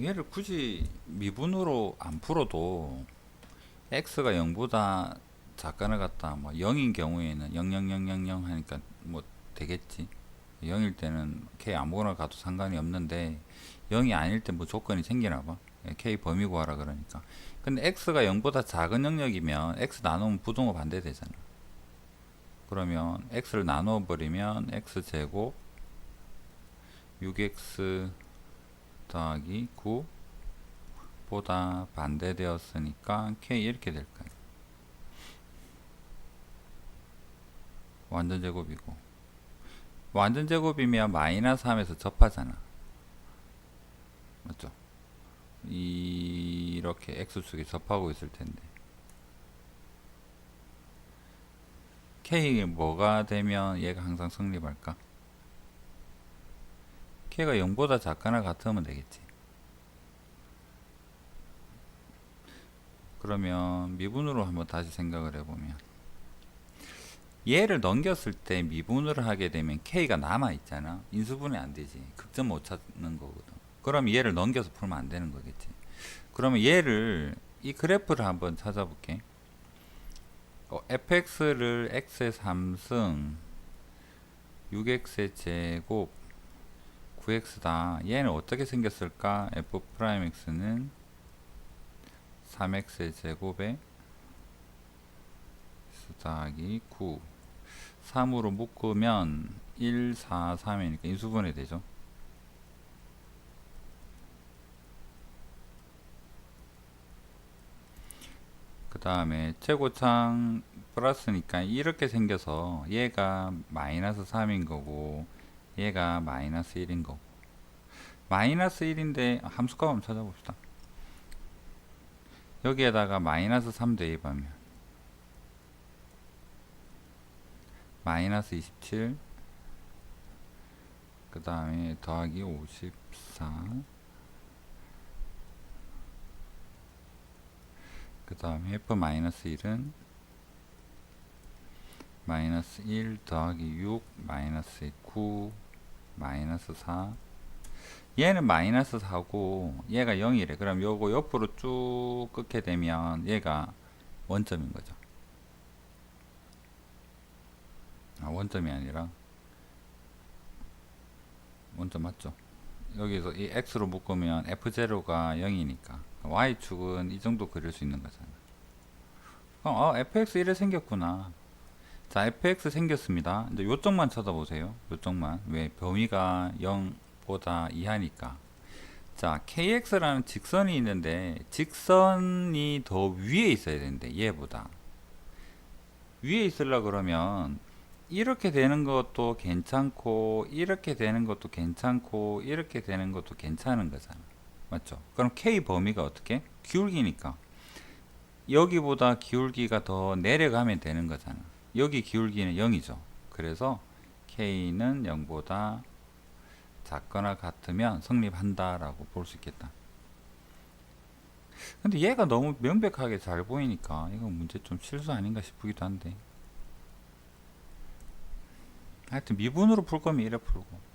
얘를 굳이 미분으로 안 풀어도 x가 0보다 작거나 같다 뭐 0인 경우에는 00000 하니까 뭐 되겠지. 0일 때는 k 아무거나 가도 상관이 없는데 0이 아닐 때 뭐 조건이 생기나 봐. 예, k 범위 구하라 그러니까. 근데 x가 0보다 작은 영역이면 x 나누면 부동호 반대 되잖아. 그러면 x를 나누어 버리면 x 제곱 6x 더하기 9 보다 반대되었으니까 k 이렇게 될 거예요. 완전 제곱이고 완전 제곱이면 마이너스 3에서 접하잖아. 맞죠? 이렇게 x축에 접하고 있을 텐데 k 뭐가 되면 얘가 항상 성립할까? K가 0보다 작거나 같으면 되겠지. 그러면 미분으로 한번 다시 생각을 해보면 얘를 넘겼을 때 미분을 하게 되면 k가 남아 있잖아. 인수분해 안 되지. 극점 못 찾는 거거든. 그럼 얘를 넘겨서 풀면 안 되는 거겠지. 그러면 얘를 이 그래프를 한번 찾아볼게. 어, fx를 x의 3승 6x의 제곱 9x다. 얘는 어떻게 생겼을까? f 프라임 x는 3x의 제곱에 x 더하기 9 3으로 묶으면 1, 4, 3이니까 인수분해 되죠. 그 다음에 최고창 플러스니까 이렇게 생겨서 얘가 마이너스 3인 거고 얘가 마이너스 1인 거고 마이너스 1인데 함수값 한번 찾아봅시다. 여기에다가 마이너스 3 대입하면 마이너스 27 그 다음에 더하기 54그 다음에 f 마이너스 1은 마이너스 1 더하기 6 마이너스 9 마이너스 4 얘는 마이너스 4고 얘가 0이래. 그럼 요거 옆으로 쭉 끊게 되면 얘가 원점인 거죠. 아 원점이 아니라. 원점 맞죠? 여기서 이 x로 묶으면 f0가 0이니까 y축은 이 정도 그릴 수 있는 거잖아. 그럼 어, fx 이래 생겼구나 자 fx 생겼습니다. 이제 요쪽만 쳐다보세요. 요쪽만. 왜 범위가 0보다 이하니까. 자 kx라는 직선이 있는데 직선이 더 위에 있어야 되는데 얘보다. 위에 있으려 그러면 이렇게 되는 것도 괜찮고 이렇게 되는 것도 괜찮고 이렇게 되는 것도 괜찮은 거잖아. 맞죠? 그럼 k 범위가 어떻게? 기울기니까. 여기보다 기울기가 더 내려가면 되는 거잖아 여기 기울기는 0이죠. 그래서 k는 0보다 작거나 같으면 성립한다 라고 볼 수 있겠다. 근데 얘가 너무 명백하게 잘 보이니까 이건 문제 좀 실수 아닌가 싶기도 한데. 하여튼 미분으로 풀 거면 이래 풀고